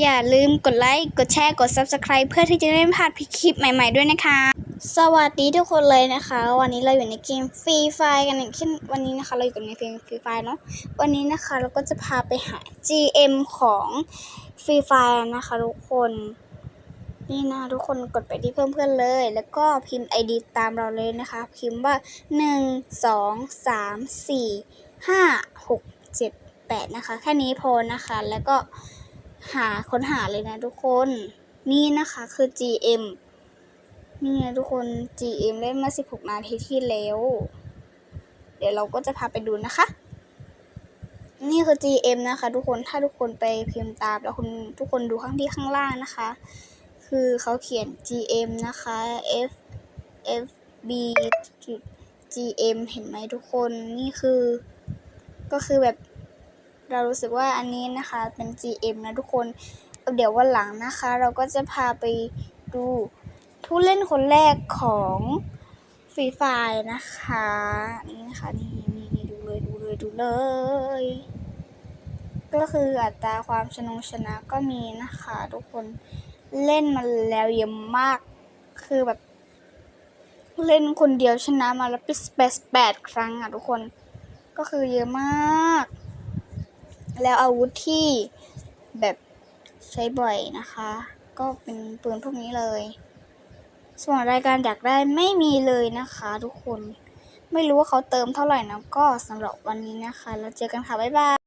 อย่าลืมกดไลค์ กดแชร์ กด Subscribe เพื่อที่จะไม่พลาดคลิปใหม่ ๆ ด้วยนะคะ สวัสดีทุกคนเลยนะคะ วันนี้เราอยู่ในเกมฟรีไฟกันอย่างเช่นวันนี้นะคะ เราอยู่กันในเกมฟรีไฟเนาะ วันนี้นะคะเราก็จะพาไปหา GM ของฟรีไฟนะคะทุกคน นี่นะทุกคนกดไปที่เพิ่มเพื่อนเลย แล้วก็พิมพ์ ID ตามเราเลยนะคะ พิมพ์ว่า 1 2 3 4 5 6 7 8 นะคะ แค่นี้พอนะคะ แล้วก็ หาค้นหาเลยนะทุกคน นี่นะคะคือ GM นี่นะทุกคน GM เล่นมา 16 นาทีที่แล้ว เดี๋ยวเราก็จะพาไปดูนะคะ นี่คือ GM นะคะ ทุกคนถ้าทุกคนไปพิมพ์ตามแล้วคุณทุกคนดูข้างที่ข้างล่างนะคะ คือเขาเขียน GM นะคะ F F B จุด GM เห็นไหมทุกคนนี่คือ ก็คือแบบ เรารู้สึกว่าอันนี้นะคะเป็น GM นะทุกคน เดี๋ยววันหลังนะคะ เราก็จะพาไปดูผู้เล่นคนแรกของฟรีไฟนะคะนี่นะคะนี่นี่นี่ดูเลยดูเลยดูเลย ก็คืออัตราความชนงชนะก็มีนะคะ ทุกคนเล่นมาแล้วเยอะมากคือแบบ เล่นคนเดียวชนะมาแล้วปิสเปสแปดครั้งอะทุกคน ก็คือเยอะมาก แล้วอาวุธที่แบบใช้บ่อยนะคะ ก็เป็นปืนพวกนี้เลย ส่วนรายการอยากได้ไม่มีเลยนะคะ ทุกคนไม่รู้ว่าเขาเติมเท่าไหร่นะก็สำหรับวันนี้นะคะ แล้วเจอกันค่ะ บ๊ายบาย